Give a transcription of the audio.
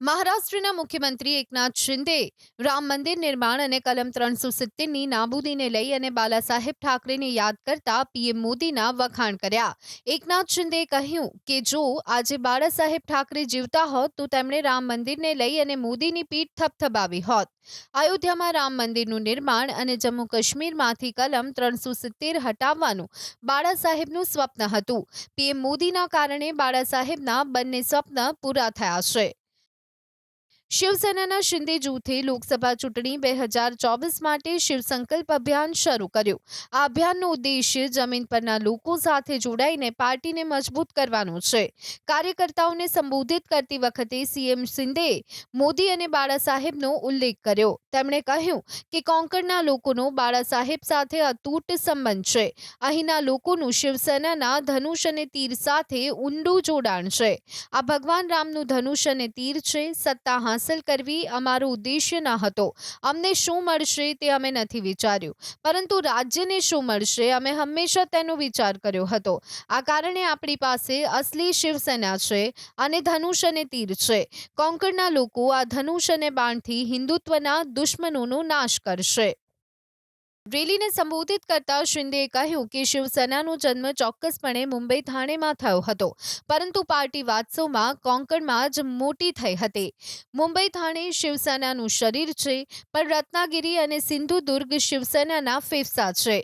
મહારાષ્ટ્રના મુખ્યમંત્રી એકનાથ શિંદે રામ મંદિર નિર્માણ અને કલમ ત્રણસો સિત્તેરની નાબૂદીને લઈ અને બાલા સાહેબ ઠાકરેને યાદ કરતા પીએમ મોદીના વખાણ કર્યા. એકનાથ શિંદે કહ્યું કે, જો આજે બાળા સાહેબ ઠાકરે જીવતા હોત, તો તેમણે રામ મંદિરને લઈ અને મોદીની પીઠ થપથપાવી હોત. અયોધ્યામાં રામ મંદિરનું નિર્માણ અને જમ્મુ કાશ્મીરમાંથી કલમ ત્રણસો સિત્તેર હટાવવાનું બાળા સાહેબનું સ્વપ્ન હતું. પીએમ મોદીના કારણે બાળા સાહેબના બંને સ્વપ્ન પૂરા થયા છે. શિવસેનાના શિંદે જૂથે લોકસભા ચૂંટણી બે હજાર ચોવીસ માટે શિવસંકલ્પ અભિયાન શરૂ કર્યું. આ અભિયાનનો ઉદ્દેશ્ય જમીન પરના લોકો સાથે જોડાઈને પાર્ટીને મજબૂત કરવાનો છે. કાર્યકર્તાઓને સંબોધિત કરતી વખતે સીએમ શિંદેએ મોદી અને બાળાસાહેબનો ઉલ્લેખ કર્યો. તેમણે કહ્યું કે કોંકણના લોકોનો બાળા સાહેબ સાથે અતૂટ સંબંધ છે. અહીંના લોકોનું શિવસેનાના ધનુષ અને તીર સાથે ઊંડું જોડાણ છે. આ ભગવાન રામનું ધનુષ અને તીર છે સત્તા હાંસલ કરવી અમારો ઉદ્દેશ્ય ન હતો. અમને શું મળશે તે અમે નથી વિચાર્યું. પરંતુ રાજ્યને શું મળશે અમે હંમેશા તેનો વિચાર કર્યો હતો. આ કારણે આપણી પાસે અસલી શિવસેના છે અને ધનુષ અને તીર છે. કોંકણના લોકો આ ધનુષ અને બાણથી હિન્દુત્વના દુશ્મનોનો નાશ કરશે. રેલીને સંબોધિત કરતા શિંદેએ કહ્યું કે શિવસેનાનો જન્મ ચોક્કસપણે મુંબઈ થાણેમાં થયો હતો. પરંતુ પાર્ટી વાત્સવમાં કોંકણમાં જ મોટી થઈ હતી. મુંબઈ થાણે શિવસેનાનું શરીર છે, પણ રત્નાગીરી અને સિંધુદુર્ગ શિવસેનાના ફેફસા છે.